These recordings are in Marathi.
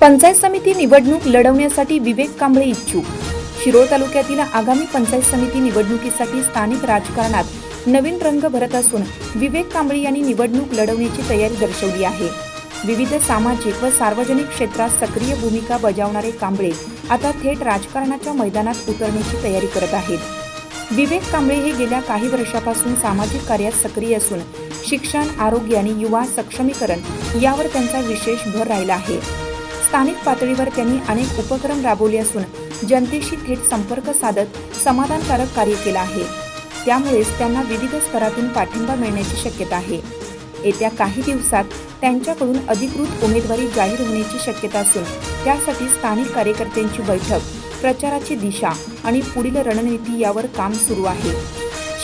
पंचायत समिती निवडणूक लढवण्यासाठी विवेक कांबळे इच्छुक. शिरोळ तालुक्यातील आगामी पंचायत समिती निवडणुकीसाठी स्थानिक राजकारणात नवीन रंग भरत असून विवेक कांबळे यांनी निवडणूक लढवण्याची तयारी दर्शवली आहे. विविध सामाजिक व सार्वजनिक क्षेत्रात सक्रिय भूमिका बजावणारे कांबळे आता थेट राजकारणाच्या मैदानात उतरण्याची तयारी करत आहेत. विवेक कांबळे हे गेल्या काही वर्षापासून सामाजिक कार्यात सक्रिय असून शिक्षण आरोग्य आणि युवा सक्षमीकरण यावर त्यांचा विशेष भर राहिला आहे. स्थानिक पातळीवर त्यांनी अनेक उपक्रम राबवले असून जनतेशी थेट संपर्क साधत समाधानकारक कार्य केलं आहे. त्यामुळेच त्यांना विविध स्तरातून पाठिंबा मिळण्याची शक्यता आहे. येत्या काही दिवसात त्यांच्याकडून अधिकृत उमेदवारी जाहीर होण्याची शक्यता असून त्यासाठी स्थानिक कार्यकर्त्यांची बैठक प्रचाराची दिशा आणि पुढील रणनीती यावर काम सुरू आहे.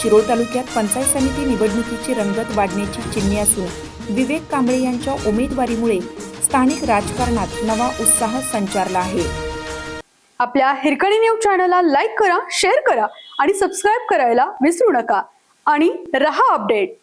शिरोळ तालुक्यात पंचायत समिती निवडणुकीची रंगत वाढण्याची चिन्हे असून विवेक कांबळे यांच्या उमेदवारीमुळे स्थानिक राजकारणात नवा उत्साह संचारला आहे. आपल्या हिरकणी न्यूज चॅनलला लाईक करा शेअर करा आणि सबस्क्राईब करायला विसरू नका. आणि रहा अपडेट.